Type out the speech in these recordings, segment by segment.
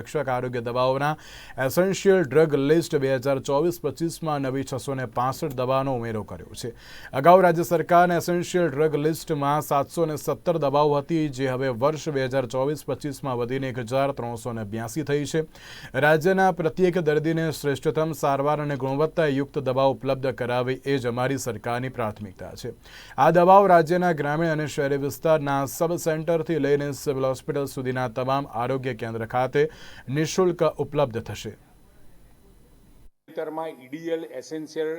રક્ષક આરોગ્ય દવાઓના એસેન્શિયલ ડ્રગ લિસ્ટ બે હજાર ચોવીસ પચીસમાં નવી છસો ને પાસઠ દવાનો ઉમેરો કર્યો છે. અગાઉ રાજ્ય સરકારને એસેન્શિયલ ડ્રગ લિસ્ટમાં સાતસો ને સત્તર દવાઓ હતી, જે હવે વર્ષ બે હજાર ચોવીસ પચીસમાં વધીને એક હજાર ત્રણસો ને બ્યાસી થઈ છે. રાજ્યના પ્રત્યેક દર્દીને શ્રેષ્ઠતમ સારવાર અને ગુણવત્તાયુક્ત દવાઓ ઉપલબ્ધ કરાવવી એ જ અમારી સરકારની પ્રાથમિકતા છે. આ દવાઓ રાજ્યના ગ્રામીણ અને શહેરી વિસ્તારના સબ સેન્ટરથી લઈને સિવિલ હોસ્પિટલ સુધીના તમામ આરોગ્ય કેન્દ્ર ખાતે નિઃશુલ્ક ઉપલબ્ધ થશે. તાજેતરમાં ઈડીએલ એસેન્શિયલ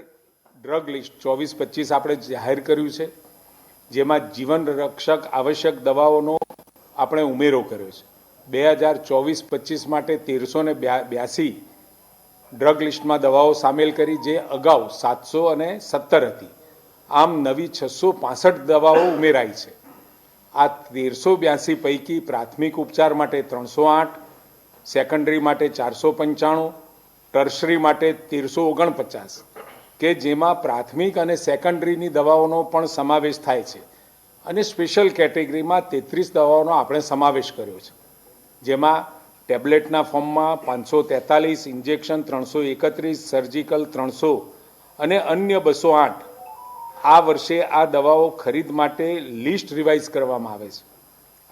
ડ્રગ લિસ્ટ ચોવીસ પચીસ આપણે જાહેર કર્યું છે, જેમાં જીવન રક્ષક આવશ્યક દવાઓનો આપણે ઉમેરો કર્યો છે. બે હજાર ચોવીસ પચીસ માટે તેરસો ને બ્યાસી ડ્રગ લિસ્ટમાં દવાઓ સામેલ કરી, જે અગાઉ સાતસો અને સત્તર હતી. આમ નવી છસો પાસઠ દવાઓ ઉમેરાઈ છે. આ તેરસો બ્યાસી પૈકી પ્રાથમિક ઉપચાર માટે ત્રણસો આઠ સેકન્ડરી માટે ચારસો પંચાણું, ટર્શરી માટે તેરસો ઓગણપચાસ, કે જેમાં પ્રાથમિક અને સેકન્ડરીની દવાઓનો પણ સમાવેશ થાય છે. અને સ્પેશિયલ કેટેગરીમાં તેત્રીસ દવાઓનો આપણે સમાવેશ કર્યો છે. જેમાં ટેબ્લેટના ફોર્મમાં પાંચસો તેતાલીસ, ઇન્જેક્શન ત્રણસો એકત્રીસ, સર્જિકલ ત્રણસો અને અન્ય બસો આઠ. આ વર્ષે આ દવાઓ ખરીદ માટે લિસ્ટ રિવાઇઝ કરવામાં આવે છે.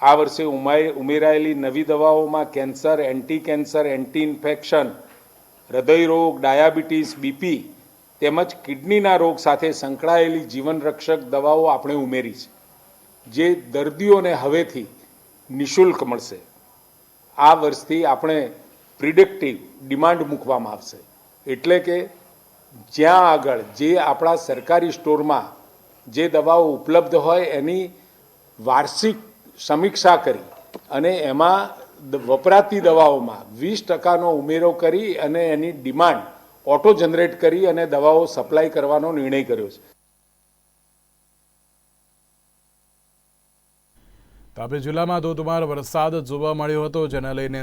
આ વર્ષે ઉમાય ઉમેરાયેલી નવી દવાઓમાં cancer anti cancer anti infection હૃદયરોગ, diabetes, BP તેમજ કિડનીના રોગ સાથે સંકળાયેલી જીવનરક્ષક દવાઓ આપણે ઉમેરી છે, જે દર્દીઓને હવેથી નિઃશુલ્ક મળશે. આ વર્ષથી આપણે પ્રિડિક્ટિવ ડિમાન્ડ મૂકવામાં આવશે. એટલે કે જ્યાં આગળ જે આપણા સરકારી સ્ટોરમાં જે દવાઓ ઉપલબ્ધ હોય એની વાર્ષિક સમીક્ષા કરી અને એમાં વપરાતી દવાઓમાં વીસ ટકાનો ઉમેરો કરી અને એની ડિમાન્ડ ઓટો જનરેટ કરી અને દવાઓ સપ્લાય કરવાનો નિર્ણય કર્યો છે. તાપી જિલ્લામાં ધોધમાર વરસાદ જોવા મળ્યો હતો, જેને લઈને